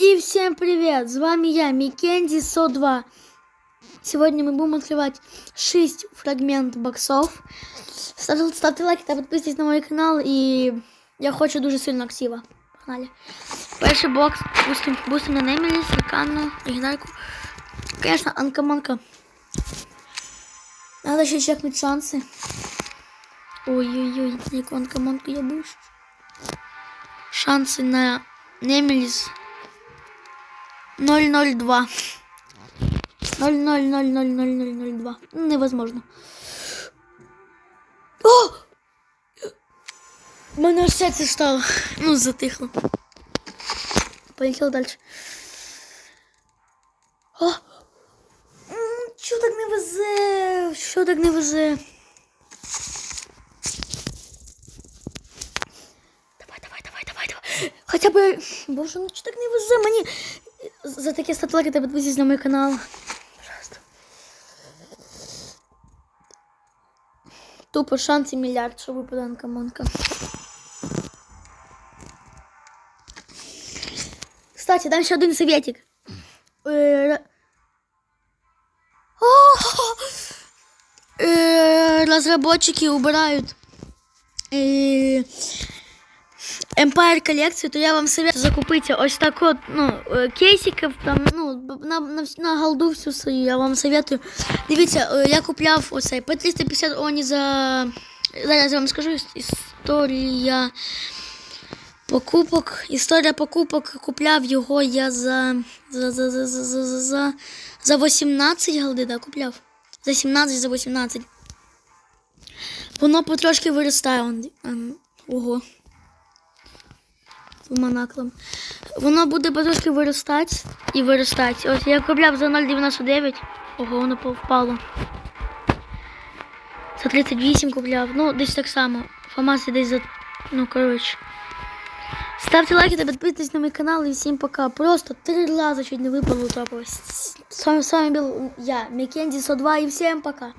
И всем привет! С вами я, Микенди 102. Сегодня мы будем открывать 6 фрагмент боксов. Ставте, ставте лайки та підписуйтесь на мой канал і я хочу дуже сильно актива. Погнали. Перший бокс. Бустим, бустим на Немеліс, Ріканну, легендарку. Конечно, анкаманка. Надо ще чекнуть шанси. Ой-ой-ой, яку анкаманку я був. Шанси на Немеліс 002. 0-0-0-0-0-0-0-2. Ну, Невозможно. О! Мене аж серце стало. Ну, затихло. Полетел дальше. О! Чо так не везе? Що так не везе? Давай, давай, давай, давай, давай. Хоча б. Боже, ну чого так не везе? Мені за такі статлайки та підписуйтесь на мій канал. Пожалуйста. Тупо шанси мільярд, що випаде анкамонка. Кстати, дам ще один советик. Е, О! Е, Разработчики убирают е, Empire коллекцию, то я вам советую закупити ось так от, ну, е, кейсиків, там, ну, на, на, на голду всю свою, я вам советую. Дивіться, е, я купляв оцей по 350 Оні за... Зараз я вам скажу історія покупок. Історія покупок купляв його я за за, за, за, за, за, за, за 18 голди, да, купляв. За 17, за 18. Воно потрошки виростає. Ого з монаклом. Воно буде потрошки виростати і виростати. Ось я купляв за 0,99. Ого, воно впало. За 38 купляв. Ну, десь так само. Фамаси десь за. Ну, коротше. Ставте лайки та підписуйтесь на мій канал і всім пока. Просто три рази чуть не випало топово. С вами, с вами был я, Микенди 102 і всім пока.